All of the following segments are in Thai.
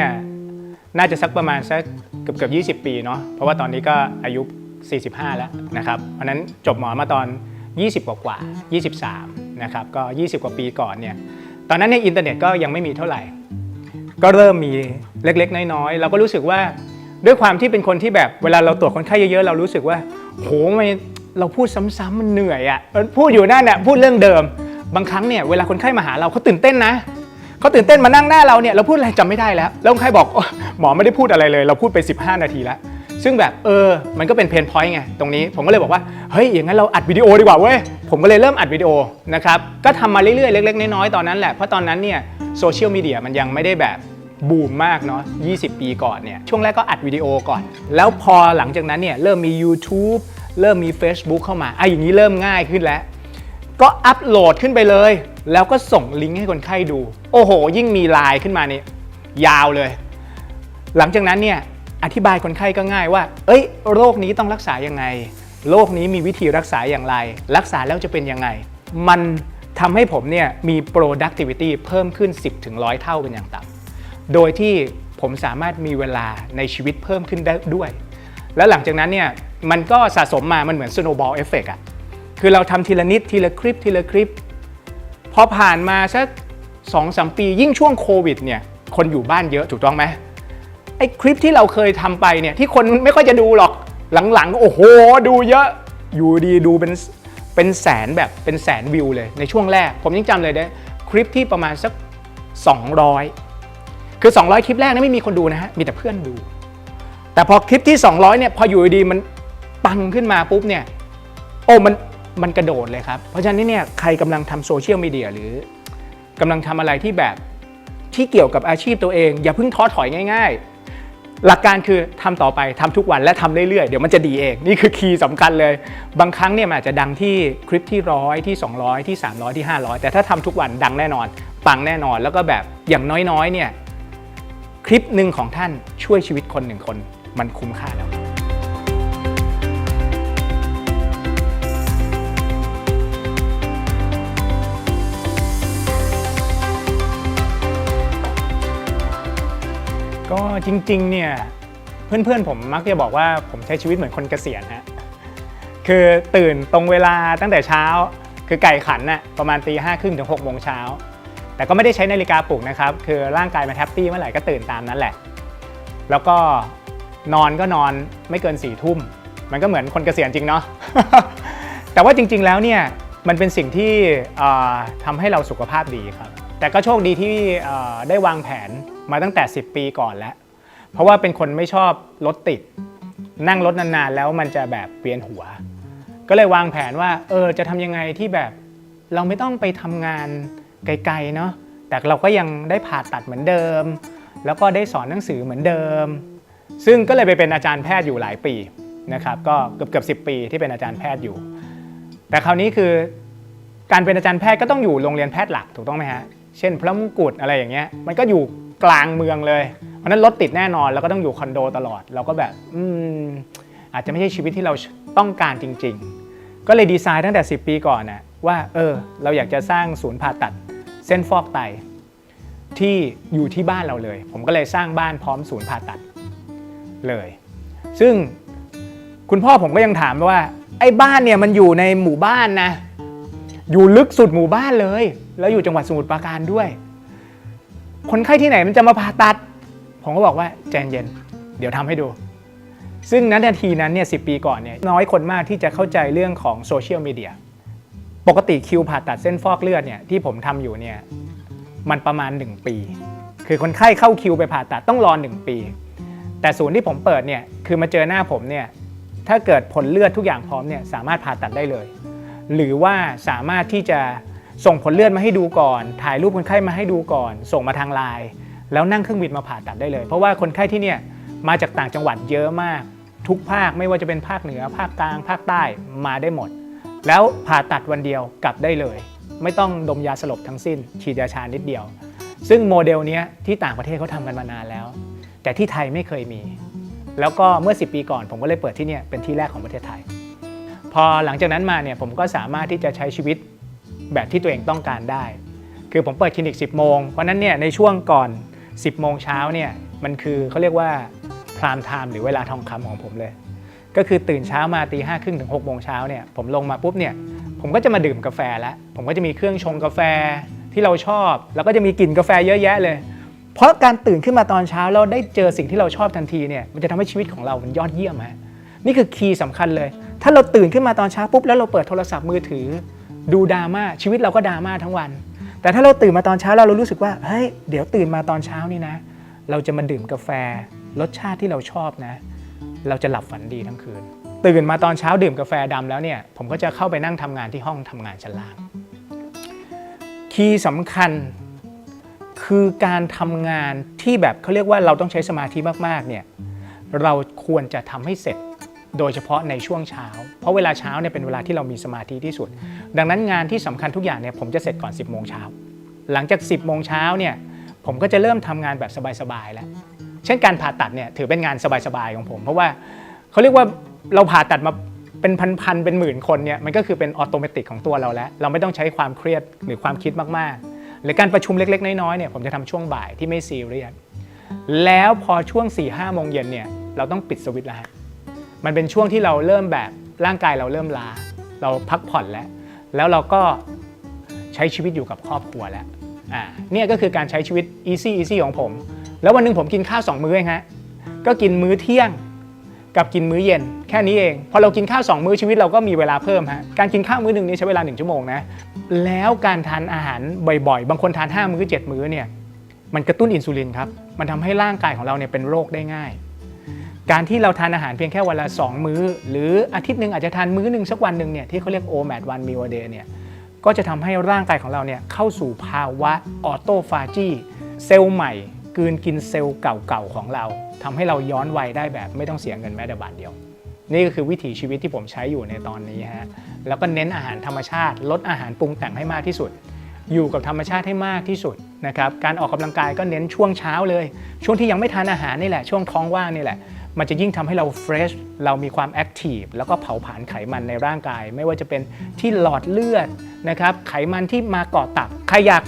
เนี่ยน่าจะสักประมาณสักเกือบเกือบ20 ปีเนาะเพราะว่าตอนนี้ก็อายุ 45 แล้วนะครับเพราะนั้นจบหมอมาตอน 20 กว่ากว่า 23 นะครับก็ 20 กว่าปีก่อนเนี่ยตอนนั้นเนี่ยอินเทอร์เน็ตก็ยังไม่มีเท่าไหร่ ก็เริ่มมีเล็กๆ น้อยๆ เราก็รู้สึกว่าด้วยความที่เป็นคนที่แบบเวลาเราตรวจคนไข้เยอะๆ เรารู้สึกว่าโหมันเราพูดซ้ำๆมันเหนื่อยอะ่ะพูดอยู่นั่นน่ะพูดเรื่องเดิม บางครั้งเนี่ยเวลาคนไข้มาหาเราเขาตื่นเต้นนะ เขาตื่นเต้นมานั่งหน้าเราเนี่ยเราพูดอะไรจำไม่ได้แล้วแล้วคนไข้บอกอหมอไม่ได้พูดอะไรเลย เราพูดไป 15 นาทีแล้วซึ่งแบบเออ มันก็เป็นเพนพอยต์ไง ตรงนี้ผมก็เลยบอกว่า เฮ้ย อย่างนั้นเราอัดวิดีโอดีกว่าเว้ย ผมก็เลยเริ่มอัดวิดีโอนะครับ ก็ทำมาเรื่อยๆ เล็ก ๆ น้อยๆ ตอนนั้นแหละ เพราะตอนนั้นเนี่ยโซเชียลมีเดียมันยังไม่ได้แบบบูมมากเนาะ 20 ปีก่อนเนี่ย ช่วงแรกก็อัดวิดีโอก่อน แล้วพอหลังจากนั้นเนี่ยเริ่มมี YouTube เริ่มมี Facebook เข้ามาอะอย่างนี้เริ่มง่ายขึ้นแล้ว ก็อัปโหลดขึ้นไปเลย แล้วก็ส่งลิงก์ให้คนไข้ดู โอ้โห ยิ่งมีไลน์ขึ้นมานี่ยาวเลย หลังจากนั้นเนี่ยอธิบายคนไข้ก็ง่ายว่า เอ้ย โรคนี้ต้องรักษายังไง โรคนี้มีวิธีรักษาอย่างไร รักษาแล้วจะเป็นยังไง มันทำให้ผมเนี่ยมี productivity เพิ่มขึ้น 10ถึง100 เท่าเป็นอย่างต่ำโดยที่ผมสามารถมีเวลาในชีวิตเพิ่มขึ้นได้ด้วย แล้วหลังจากนั้นเนี่ยมันก็สะสมมา มันเหมือน snowball effect อะ คือเราทำทีละนิดทีละคลิปทีละคลิป พอผ่านมาสักสองสามปียิ่งช่วงโควิดเนี่ยคนอยู่บ้านเยอะถูกต้องไหมไอ้คลิปที่เราเคยทำไปเนี่ยที่คนไม่ค่อยจะดูหรอกหลังๆ โอ้โห ดูเยอะอยู่ดีดูเป็นเป็นแสนแบบเป็นแสนวิวเลยในช่วงแรก ผมยังจำเลยได้คลิปที่ประมาณสัก 200 คือ 200 คลิปแรกนี่ไม่มีคนดูนะฮะมีแต่เพื่อนดู แต่พอคลิปที่ 200เนี่ยพออยู่ดีๆมันปังขึ้นมาปุ๊บเนี่ยโอ้มัน มันกระโดดเลยครับ เพราะฉะนั้นเนี่ยใครกำลังทำโซเชียลมีเดียหรือกำลังทำอะไรที่แบบที่เกี่ยวกับอาชีพตัวเอง อย่าเพิ่งท้อถอยง่าย ๆ หลักการคือทำต่อไปทำทุกวันและทำเรื่อยๆ เดี๋ยวมันจะดีเอง นี่คือคีย์สำคัญเลย บางครั้งเนี่ยมันอาจจะดังที่คลิปที่ร้อยที่ 200 ที่ 300 ที่ 500 แต่ถ้าทำทุกวันดังแน่นอน ปังแน่นอนแล้วก็แบบอย่างน้อยๆเนี่ยคลิปหนึ่งของท่านช่วยชีวิตคนหนึ่งคน มันคุ้มค่าแล้ว จริงๆเนี่ยเพื่อนๆผมมักจะบอกว่าผมใช้ชีวิตเหมือนคนเกษียณฮะคือตื่นตรงเวลาตั้งแต่เช้า คือไก่ขันน่ะประมาณตีห้าครึ่งถึงหกโมงเช้าแต่ก็ไม่ได้ใช้นาฬิกาปลุกนะครับ คือร่างกายมันแฮปปี้เมื่อไหร่ก็ตื่นตามนั้นแหละ แล้วก็นอนก็นอนไม่เกินสี่ทุ่ม มันก็เหมือนคนเกษียณจริงเนาะ แต่ว่าจริง ๆ แล้วเนี่ยมันเป็นสิ่งที่เอ่อทำให้เราสุขภาพดีครับ แต่ก็โชคดีที่ได้วางแผนมาตั้งแต่ 10 ปีก่อนแล้ว เพราะว่าเป็นคนไม่ชอบรถติด นั่งรถนานๆ แล้วมันจะแบบเวียนหัว ก็เลยวางแผนว่า เออจะทำยังไงที่แบบเราไม่ต้องไปทำงานไกลๆเนาะแต่เราก็ยังได้ผ่าตัดเหมือนเดิม แล้วก็ได้สอนหนังสือเหมือนเดิม ซึ่งก็เลยไปเป็นอาจารย์แพทย์อยู่หลายปีนะครับ ก็เกือบเกือบสิปีที่เป็นอาจารย์แพทย์อยู่ แต่คราวนี้คือการเป็นอาจารย์แพทย์ก็ต้องอยู่โรงเรียนแพทย์หลักถูกต้องไหมฮะ เช่น พระมงกุฎอะไรอย่างเงี้ย มันก็อยู่ กลางเมืองเลยเพราะนั้นรถติดแน่นอนแล้วก็ต้องอยู่คอนโดตลอด เราก็แบบอืมอาจจะไม่ใช่ชีวิตที่เราต้องการจริง ๆ ก็เลยดีไซน์ตั้งแต่ 10 ปีก่อนนะว่าเออเราอยากจะสร้างศูนย์ผ่าตัดเส้นฟอกไตที่อยู่ที่บ้านเราเลย ผมก็เลยสร้างบ้านพร้อมศูนย์ผ่าตัดเลย ซึ่งคุณพ่อผมก็ยังถามว่า ไอ้บ้านเนี่ยมันอยู่ในหมู่บ้านนะ อยู่ลึกสุดหมู่บ้านเลย แล้วอยู่จังหวัดสมุทรปราการด้วย คนไข้ที่ไหนมันจะมาผ่าตัด ผมก็บอกว่าใจเย็น เดี๋ยวทำให้ดู ซึ่งณนนาทีนั้นเนี่ยสิปีก่อนเนี่ยน้อยคนมากที่จะเข้าใจเรื่องของโซเชียลมีเดีย ปกติคิวผ่าตัดเส้นฟอกเลือดเนี่ยที่ผมทำอยู่เนี่ยมันประมาณ 1 ปี คือคนไข้เข้าคิวไปผ่าตัดต้องรอ 1 ปี แต่ศูนย์ที่ผมเปิดเนี่ยคือมาเจอหน้าผมเนี่ยถ้าเกิดผลเลือดทุกอย่างพร้อมเนี่ยสามารถผ่าตัดได้เลย หรือว่าสามารถที่จะ ส่งผลเลือดมาให้ดูก่อน ถ่ายรูปคนไข้มาให้ดูก่อน ส่งมาทางไลน์แล้วนั่งเครื่องบินมาผ่าตัดได้เลย เพราะว่าคนไข้ที่เนี่ยมาจากต่างจังหวัดเยอะมาก ทุกภาคไม่ว่าจะเป็นภาคเหนือ ภาคกลาง ภาคใต้มาได้หมด แล้วผ่าตัดวันเดียวกลับได้เลย ไม่ต้องดมยาสลบทั้งสิ้น ฉีดยาชานิดเดียว ซึ่งโมเดลเนี้ยที่ต่างประเทศเขาทำกันมานานแล้ว แต่ที่ไทยไม่เคยมี แล้วก็เมื่อ 10 ปีก่อนผมก็เลยเปิดที่เนี่ยเป็นที่แรกของประเทศไทย พอหลังจากนั้นมาเนี่ยผมก็สามารถที่จะใช้ชีวิต แบบที่ตัวเองต้องการได้ คือผมเปิดคลินิก 10 โมง เพราะนั้นเนี่ยในช่วงก่อน 10 โมงเช้าเนี่ยมันคือเขาเรียกว่าพรามไทม์หรือเวลาทองคำของผมเลย ก็คือตื่นเช้ามาตีห้าครึ่งถึง6กโมงเช้าเนี่ยผมลงมาปุ๊บเนี่ยผมก็จะมาดื่มกาแฟแล้ว ผมก็จะมีเครื่องชงกาแฟที่เราชอบ แล้วก็จะมีกลิ่นกาแฟเยอะแยะเลย เพราะการตื่นขึ้นมาตอนเช้าเราได้เจอสิ่งที่เราชอบทันทีเนี่ยมันจะทำให้ชีวิตของเรามันยอดเยี่ยมฮะนี่คือคีย์สำคัญเลย ถ้าเราตื่นขึ้นมาตอนเช้าปุ๊บแล้วเราเปิดโทรศัพท์มือถือ ดูดราม่าชีวิตเราก็ดราม่าทั้งวัน แต่ถ้าเราตื่นมาตอนเช้าแล้วเรารู้สึกว่าเฮ้ยเดี๋ยวตื่นมาตอนเช้านี่นะ เราจะมาดื่มกาแฟ รสชาติที่เราชอบนะ เราจะหลับฝันดีทั้งคืน ตื่นมาตอนเช้าดื่มกาแฟดำแล้วเนี่ยผมก็จะเข้าไปนั่งทำงานที่ห้องทำงานชั้นล่างคีย์สำคัญคือการทำงานที่แบบเขาเรียกว่าเราต้องใช้สมาธิมากๆเนี่ยเราควรจะทำให้เสร็จ โดยเฉพาะในช่วงเช้า เพราะเวลาเช้าเนี่ยเป็นเวลาที่เรามีสมาธิที่สุด ดังนั้นงานที่สำคัญทุกอย่างเนี่ยผมจะเสร็จก่อน 10โมงเช้าหลังจาก 10โมงเช้าเนี่ยผมก็จะเริ่มทำงานแบบสบายๆแล้ว เช่นการผ่าตัดเนี่ยถือเป็นงานสบายๆของผม เพราะว่าเขาเรียกว่าเราผ่าตัดมาเป็นพันๆเป็นหมื่นคนเนี่ยมันก็คือเป็นออโตเมติกของตัวเราแล้ว เราไม่ต้องใช้ความเครียดหรือความคิดมากๆ หรือการประชุมเล็กๆ น้อยๆเนี่ยผมจะทำช่วงบ่ายที่ไม่ซีเรียสแล้วพอช่วง4ี่ห้าโมงเย็นเนี่ยเราต้องปิดสวิตช์แล้วฮะ มันเป็นช่วงที่เราเริ่มแบบร่างกายเราเริ่มล้า เราพักผ่อนแล้ว แล้วเราก็ใช้ชีวิตอยู่กับครอบครัวแล้วอ่าเนี่ยก็คือการใช้ชีวิต easy easy ของผม แล้ววันหนึ่งผมกินข้าวสองมื้อเองฮะก็กินมื้อเที่ยงกับกินมื้อเย็นแค่นี้เอง พอเรากินข้าวสองมื้อชีวิตเราก็มีเวลาเพิ่มฮะการกินข้าวมื้อหนึ่งนี่ใช้เวลาหนึ่งชั่วโมงนะแล้วการทานอาหารบ่อยๆ บางคนทาน 5 มื้อ 7 มื้อเนี่ยมันกระตุ้นอินซูลินครับมันทำให้ร่างกายของเราเนี่ยเป็นโรคได้ง่าย การที่เราทานอาหารเพียงแค่วันละ 2 มื้อ หรืออาทิตย์หนึ่งอาจจะทานมื้อหนึ่งสักวันหนึ่งเนี่ยที่เขาเรียก OMAD one meal a day เนี่ยก็จะทำให้ร่างกายของเราเนี่ยเข้าสู่ภาวะออโตฟาจีเซลล์ใหม่กืนกินเซลล์เก่าๆของเราทำให้เราย้อนวัยได้แบบไม่ต้องเสียเงินแม้แต่บาทเดียว นี่ก็คือวิถีชีวิตที่ผมใช้อยู่ในตอนนี้ฮะแล้วก็เน้นอาหารธรรมชาติ ลดอาหารปรุงแต่งให้มากที่สุด อยู่กับธรรมชาติให้มากที่สุดนะครับการออกกำลังกายก็เน้นช่วงเช้าเลย ช่วงที่ยังไม่ทานอาหารนี่แหละช่วงท้องว่างนี่แหละ มันจะยิ่งทำให้เราเฟรชเรามีความแอคทีฟแล้วก็เผาผลาญไขมันในร่างกาย ไม่ว่าจะเป็นที่หลอดเลือดนะครับไขมันที่มาเกาะตับใครอยาก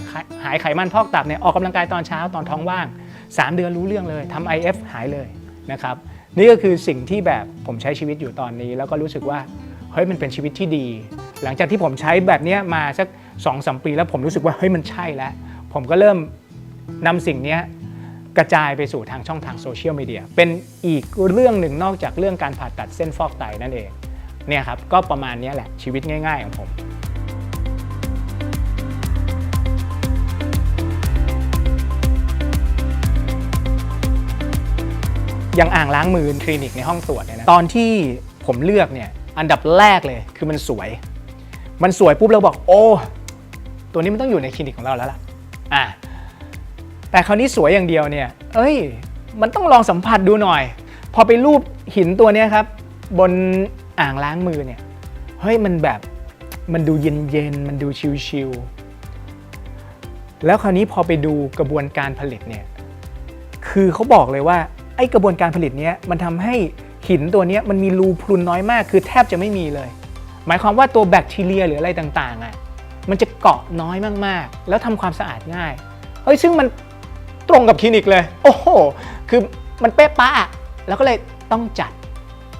หายไขมันพอกตับเนี่ยออกกำลังกายตอนเช้าตอนท้องว่าง 3 เดือนรู้เรื่องเลยทำ IF หายเลยนะครับนี่ก็คือสิ่งที่แบบผมใช้ชีวิตอยู่ตอนนี้ แล้วก็รู้สึกว่าเฮ้ยมันเป็นชีวิตที่ดี หลังจากที่ผมใช้แบบเนี้ยมาสัก 2องสมปีแล้วผมรู้สึกว่าเฮ้ยมันใช่แล้ว ผมก็เริ่มนำสิ่งนี้กระจายไปสู่ทางช่องทางโซเชียลมีเดียเป็นอีกเรื่องหนึ่งนอกจากเรื่องการผ่าตัดเส้นฟอกไตนั่นเองเนี่ยครับก็ประมาณนี้แหละชีวิตง่าย ๆ ของผมอย่างอ่างล้างมือคลินิกในห้องตรวจเนี่ยนะตอนที่ผมเลือกเนี่ยอันดับแรกเลยคือมันสวย มันสวยปุ๊บเราบอกโอ้ ตัวนี้มันต้องอยู่ในคลินิกของเราแล้วล่ะอะแต่คราวนี้สวยอย่างเดียวเนี่ย เอ้ย มันต้องลองสัมผัสดูหน่อย พอไปรูปหินตัวเนี้ยครับ บนอ่างล้างมือเนี่ย เฮ้ย มันแบบมันดูเย็นๆมันดูชิลๆ แล้วคราวนี้พอไปดูกระบวนการผลิตเนี่ย คือเขาบอกเลยว่า ไอ้กระบวนการผลิตเนี้ยมันทำให้หินตัวเนี้ยมันมีรูพรุนน้อยมาก คือแทบจะไม่มีเลย หมายความว่าตัวแบคทีเรียหรืออะไรต่างๆอะ มันจะเกาะน้อยมากๆ แล้วทำความสะอาดง่ายเฮ้ยซึ่งมันตรงกับคลินิกเลย โอ้โห คือมันเป๊ะปะอะแล้วก็เลยต้องจัด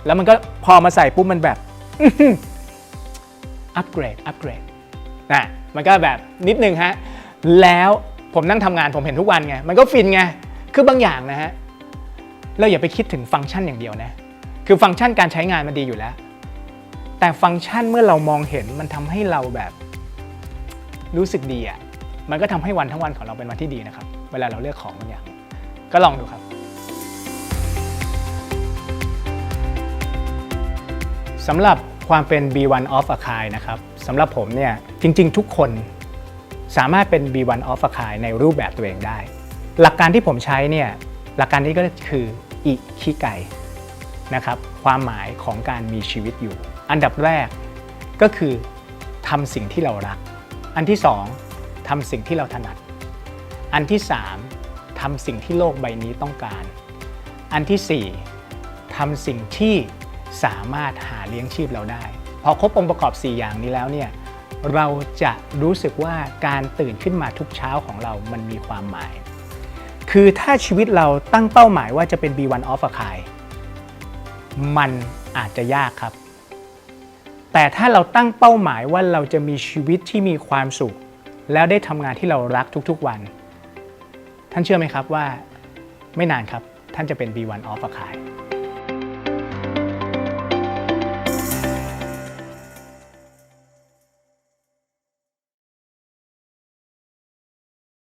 แล้วมันก็พอมาใส่ปุ๊บมันแบบอัปเกรดอัปเกรดนะมันก็แบบนิดนึงฮะ แล้วผมนั่งทำงานผมเห็นทุกวันไง มันก็ฟินไง คือบางอย่างนะฮะ เราอย่าไปคิดถึงฟังก์ชันอย่างเดียวนะ คือฟังก์ชันการใช้งานมันดีอยู่แล้ว แต่ฟังก์ชันเมื่อเรามองเห็นมันทำให้เราแบบ รู้สึกดีอะ่ะมันก็ทำให้วันทั้งวันของเราเป็นวันที่ดีนะครับ เวลาเราเลือกของบางอย่างก็ลองดูครับสำหรับความเป็น B1 of a kind นะครับสำหรับผมเนี่ยจริง ๆ ทุกคนสามารถเป็น B1 of a kind ในรูปแบบตัวเองได้ หลักการที่ผมใช้เนี่ยหลักการนี้ก็คืออิคิไกนะครับความหมายของการมีชีวิตอยู่ อันดับแรกก็คือทำสิ่งที่เรารัก อันที่สองทำสิ่งที่เราถนัด อันที่สามทำสิ่งที่โลกใบนี้ต้องการ อันที่สี่ทำสิ่งที่สามารถหาเลี้ยงชีพเราได้ พอครบองค์ประกอบ 4 อย่างนี้แล้วเนี่ยเราจะรู้สึกว่าการตื่นขึ้นมาทุกเช้าของเรามันมีความหมาย คือถ้าชีวิตเราตั้งเป้าหมายว่าจะเป็น B1 of a kind มันอาจจะยากครับ แต่ถ้าเราตั้งเป้าหมายว่าเราจะมีชีวิตที่มีความสุข แล้วได้ทำงานที่เรารักทุกๆวัน ท่านเชื่อไหมครับว่า ไม่นานครับ ท่านจะเป็น B1 of a kind